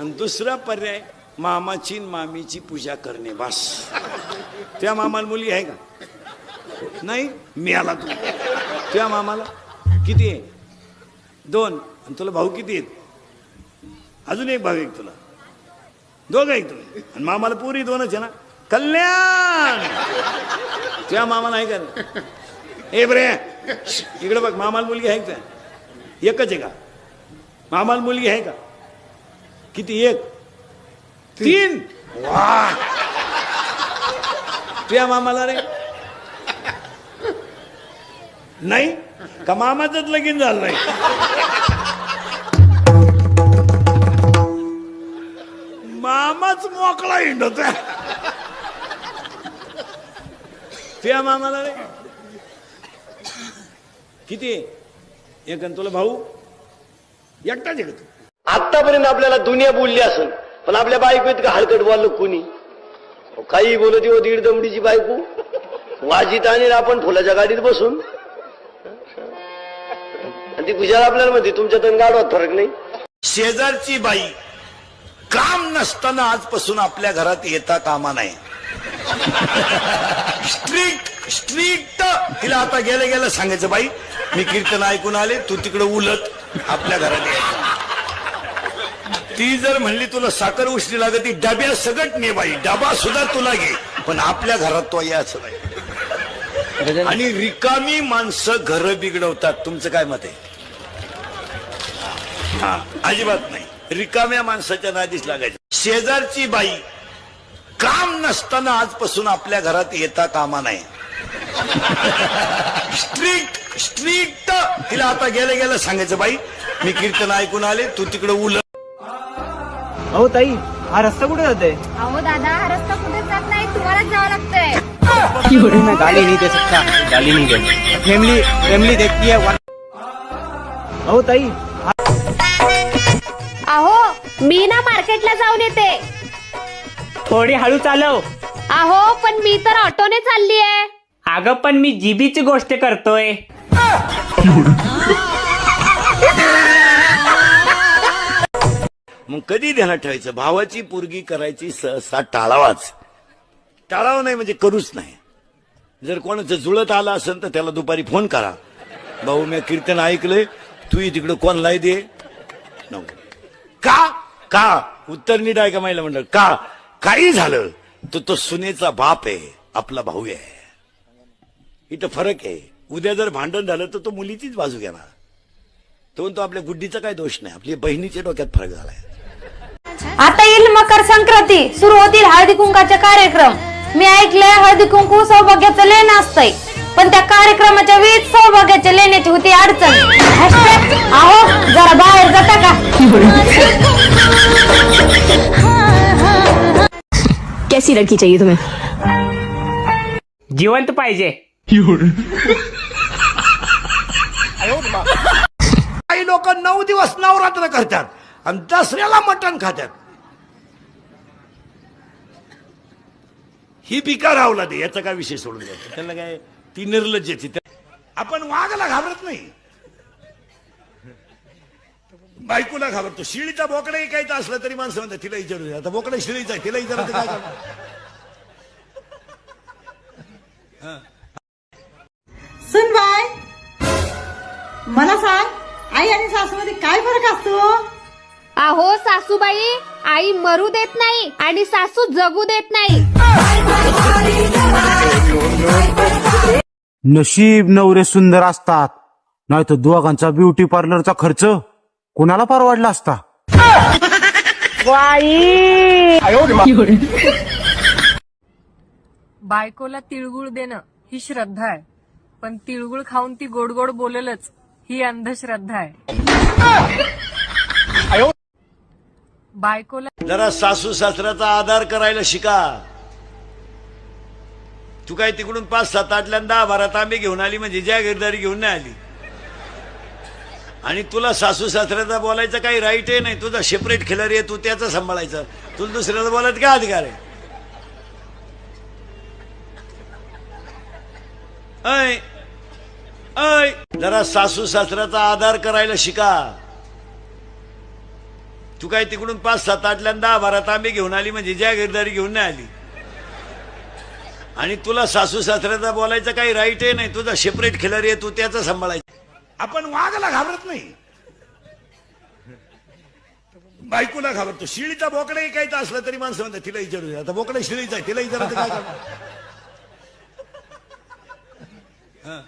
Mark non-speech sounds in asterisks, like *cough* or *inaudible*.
आणि दुसरा पर्याय मामाची मामीची पूजा करणे बस. त्या मामाला मुलगी आहे का? नाही? मी आला तू. त्या मामाला किती आहे? दोन. आणि तुला भाऊ किती आहेत? अजून एक भाऊ एक तुला? दोघं एक तुला? आणि मामाला पुरी दोनच आहे ना? कल्याण! त्या मामाला आहे का? ए बरे. इकडे बघ मामाला मुलगी आहे का? एकच आहे का? मामाला मुलगी आहे का? किती? एक. तीन. वा. तुझ्या मामाला रे. नाही? का मामाच लगीन झालं नाही? मामाच मोकळा हिंडत तुझ्या मामाला रे. किती? एक तुला भाऊ? एकटाच आहे का तू? आतापर्यंत आपल्याला दुनिया बोलली असेल पण आपल्या बायको इतकं हलकट बोललो कोणी? काही बोलत हो दीड दमडीची बायको. वाजीत आणि आपण फुलाच्या गाडीत बसून. आणि ती कुशाला आपल्याला म्हणते तुमच्या तन गाडवात फरक नाही. शेजारची बाई काम नसताना आजपासून आपल्या घरात येता कामा नाही. स्ट्रिक्ट स्ट्रिक्ट तिला आता गेलं गेलं सांगायचं बाई मी कीर्तन ऐकून आले तू तिकडे उलट आपल्या घरात यायचं. ती जर म्हणली तुला साखर उष्टी लागत ती डब्या सगट ने बाई डबा सुद्धा तुला घे. पण आपल्या घरात तो यायचं नाही. आणि रिकामी माणसं घर बिघडवतात. तुमचं काय मत आहे? हा, अजिबात नाही. रिकाम्या माणसाच्या नादीच लागायचं. शेजारची बाई काम नसताना आजपासून आपल्या घरात येता कामा नाही. Strict strict. तिला आता गेलं गेलं सांगायचं बाई मी कीर्तन ऐकून आले तू तिकडे उलट अहो ताई हा रस्ता कुठे जाते? अहो दादा हा रस्ता कुठे जात नाही? तुम्हालाच जावं लागतंय. मैं गाली नहीं दे सकता गाली नहीं दे फैमिली फैमिली देखती है वन- अहो ताई अहो मी ना मार्केटला जाऊन येते. थोडी हळू चालव. अहो पण मी तर ऑटोने चालली आहे अगं पण मी जीबीची गोष्ट करतोय. मग कधी ध्यानात ठेवायचं? भावाची पोरगी करायची सहसा टाळावाच. टाळावं नाही म्हणजे करूच नाही. जर कोणाचं जुळत आलं असेल तर त्याला दुपारी फोन करा. भाऊ मी कीर्तन ऐकलंय. तू तिकडं कोणलाही दे? नको. का? का? उत्तर नीट आहे का महिला मंडळ. का? काही झालं तर तो सुनेचा बाप आहे आपला भाऊ आहे. इथं फरक आहे. उद्या जर भांडण झालं तर तो मुलीचीच बाजू घेणार. तो म्हणतो आपल्या गुड्डीचा काय दोष नाही. आपली बहिणीच्या डोक्यात फरक झालाय. आता येईल मकर संक्रांती. सुरू होतील हळदी कुंकाचे कार्यक्रम. मी ऐकलंय हळदी कुंकू सौभाग्याचं लेणं असतंय. पण त्या कार्यक्रमाच्या वेळी सौभाग्याच्या लेण्याची होती अडचण. अहो जरा बाहेर जाता का? कैसी लड़की चाहिए तुम्हें? जिवंत पाहिजे. काही लोक नऊ दिवस नवरात्र करतात आणि दसऱ्याला मटण खातात. ही पिका रावला दे याचा काय विषय सोडून द्यायचा त्याला काय ती निर्लज्जाची आपण वाघाला घाबरत नाही. बायकोला घाबरतो. शिळीचा बोकडा ऐकायचा असला तरी माणसं म्हणतात तिला विचारू आता बोकडा शिळीचा आहे, तिला विचारायचं काय सुन बाय मला सांग आई आणि सासूमध्ये काय फरक असतो? अहो सासूबाई आई मरू देत नाही आणि सासू जगू देत नाही. नशीब नवरे सुंदर असतात. नाही तर दोघांचा ब्युटी पार्लरचा खर्च कोणाला परवडला असता? बायकोला तिळगुळ देणं ही श्रद्धा आहे. पण तिळगुळ खाऊन ती गोड गोड बोलेलच ही अंधश्रद्धा आहे. बायकोला जरा सासू सासऱ्याचा आधार करायला शिका. तू काय तिकडून पाच सात आठल्यांदा बारा तांबे घेऊन आली म्हणजे जागीरदारी घेऊन नाही आली. आणि तुला सासू सासऱ्याचा बोलायचं काही राईट आहे नाही. तुझा सेपरेट खिलारी आहे तू त्याचं सांभाळायचं. तुला दुसऱ्याला बोलायचं काय अधिकार आहे? ऐ ऐ जरा सासू सासऱ्याचा आधार करायला शिका. तू काय तिकडून पाच सात आठल्या दहा बारा तांबे घेऊन आली म्हणजे जागीरदारी घेऊन नाही आली. आणि तुला सासू सासऱ्याचा बोलायचं काही राईट आहे नाही तुझा सेपरेट खिलारी आहे तू त्याचा सांभाळायचं. आपण वाघाला घाबरत नाही. बायकोला घाबरतो. शिळीचा बोकडा ऐकायचा असला तरी माणसं म्हणतात तिला विचारू आता बोकडा शिळीचा आहे तिला विचारायचं काय? *laughs* करणार? हं.